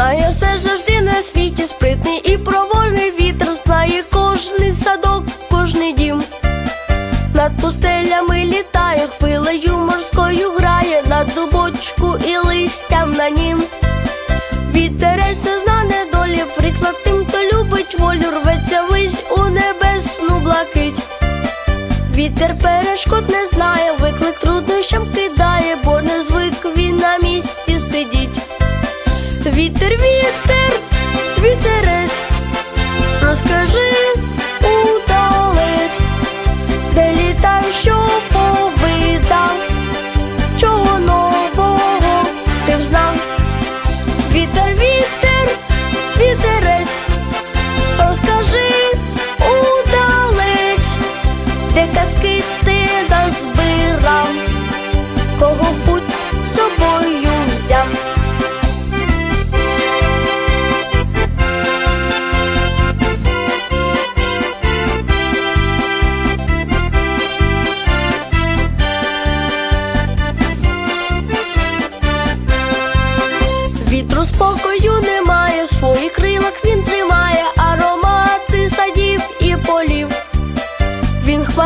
знає все завжди на світі спритний і провольний вітер знає кожний садок, кожний дім. Над пустелями літає, хвилею морською грає на дубочку і листям на нім. Вітерець не знане долі, приклад тим, хто любить волю, рветься вись у небесну блакить. Вітер перешкод не знає. скажи.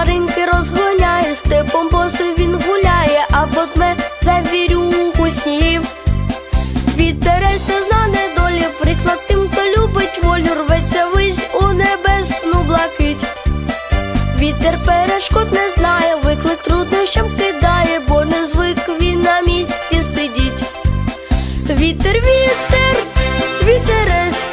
хмаринки розгоняє, степом босий він гуляє, а подме за вірюху снів. Вітерель зна недолі, приклад тим, хто любить волю, рветься вись у небесну блакить. Вітер перешкод не знає, виклик труднощам кидає, бо не звик він на місці сидіть. Вітер, вітер, вітер.